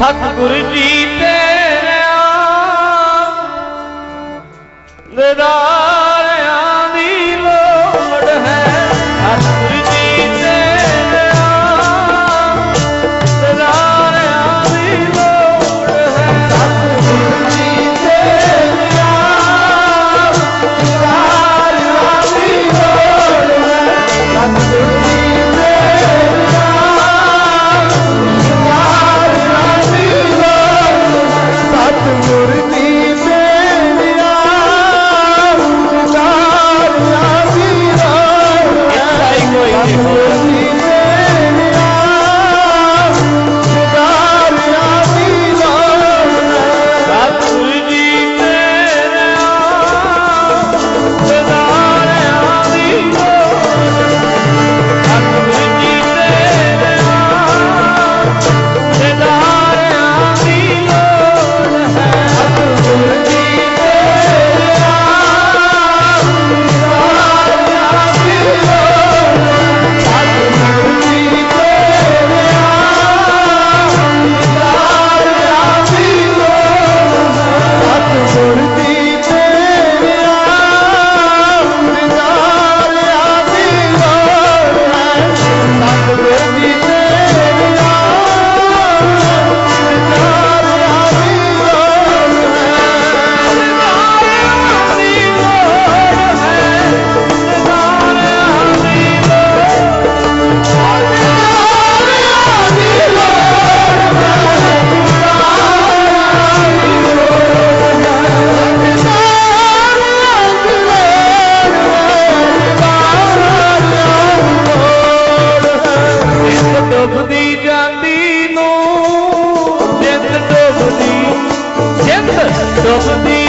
ਸਤਿਗੁਰ ਜੀ ਤੇਰਾ ਦਿਦਾਰ ਡੁੱਬਦੀ ਜਾਂਦੀ ਨੂੰ ਜਿੰਦ ਡੁੱਬਦੀ ਜਿੰਦ ਡੁੱਬਦੀ।